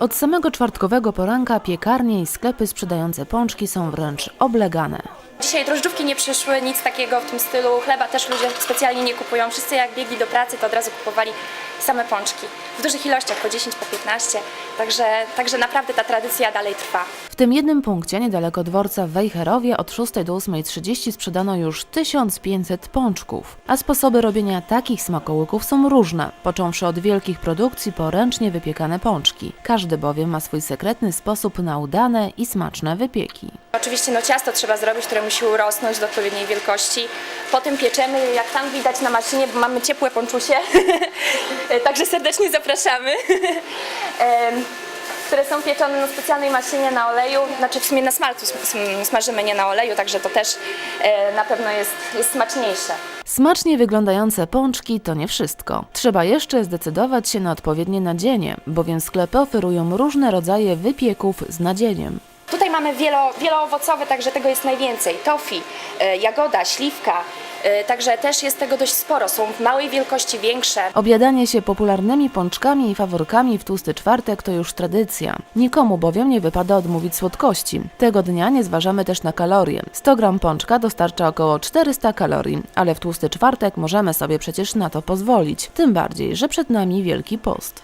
Od samego czwartkowego poranka piekarnie i sklepy sprzedające pączki są wręcz oblegane. Dzisiaj drożdżówki nie przyszły, nic takiego w tym stylu. Chleba też ludzie specjalnie nie kupują. Wszyscy jak biegli do pracy, to od razu kupowali same pączki. W dużych ilościach, po 10, po 15. Także, także naprawdę ta tradycja dalej trwa. W tym jednym punkcie, niedaleko dworca w Wejherowie, od 6 do 8.30 sprzedano już 1500 pączków. A sposoby robienia takich smakołyków są różne, począwszy od wielkich produkcji po ręcznie wypiekane pączki. Każdy bowiem ma swój sekretny sposób na udane i smaczne wypieki. Oczywiście no, ciasto trzeba zrobić, które musi urosnąć do odpowiedniej wielkości. Potem pieczemy, jak tam widać na maszynie, bo mamy ciepłe pączusie. Także serdecznie zapraszamy. Które są pieczone na specjalnej maszynie na oleju, znaczy w sumie na smalcu sm- sm- smażymy, nie na oleju, także to też e, na pewno jest, jest smaczniejsze. Smacznie wyglądające pączki to nie wszystko. Trzeba jeszcze zdecydować się na odpowiednie nadzienie, bowiem sklepy oferują różne rodzaje wypieków z nadzieniem. Mamy wielo, wieloowocowe, także tego jest najwięcej. Tofi, e, jagoda, śliwka, e, także też jest tego dość sporo. Są w małej wielkości, większe. Objadanie się popularnymi pączkami i faworkami w tłusty czwartek to już tradycja. Nikomu bowiem nie wypada odmówić słodkości. Tego dnia nie zważamy też na kalorie. 100 gram pączka dostarcza około 400 kalorii, ale w tłusty czwartek możemy sobie przecież na to pozwolić. Tym bardziej, że przed nami Wielki Post.